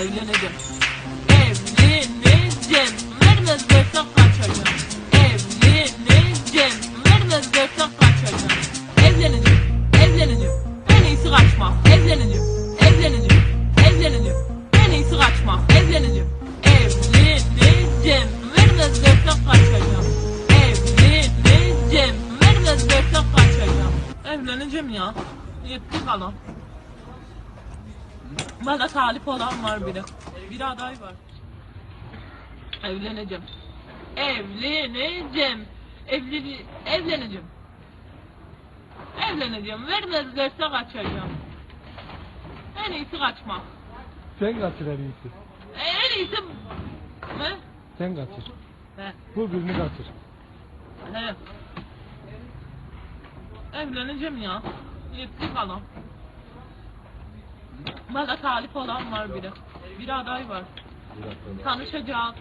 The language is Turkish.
Evleneceğim. Evleneceğim. Vermezlerse kaçacağım. Evleneceğim. Vermezlerse kaçacağım. Evleneceğim. Evleneceğim. En iyisi kaçmak. Evleneceğim. Evleneceğim. Evleneceğim. En iyisi kaçmak. Evleneceğim. Evleneceğim. Vermezlerse kaçacağım. Evleneceğim. Vermezlerse kaçacağım. Evleneceğim ya. Yetti kalan. Bana talip olan var biri. Bir aday var. Evleneceğim. Evleneceğim. Evli evleneceğim. Evleneceğim. Vermezlerse kaçacağım. En iyisi kaçmak. Sen kaçır en iyisi. E, En iyisi... Ne? Sen kaçır. He. Bul birini kaçır. He. Evleneceğim ya. Yetti kalan. Bana talip olan var biri. Bir aday var. Tanışacağız.